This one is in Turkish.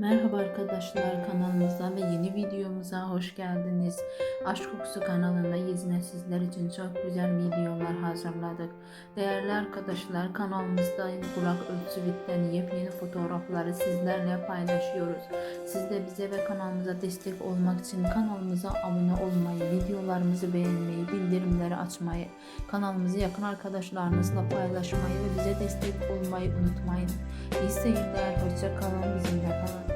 Merhaba arkadaşlar kanalımıza ve yeni videomuza hoş geldiniz. Aşk Kokusu kanalında yine sizler için çok güzel videolar hazırladık. Değerli arkadaşlar kanalımızda Burak Özçivit'ten yepyeni fotoğrafları sizlerle paylaşıyoruz. Siz de bize ve kanalımıza destek olmak için kanalımıza abone olmayı, videolarımızı beğenmeyi, bildirimleri açmayı, kanalımızı yakın arkadaşlarınızla paylaşmayı ve bize destek olmayı unutmayın. İyi seyirler, hoşça kalın, bizimle kalın.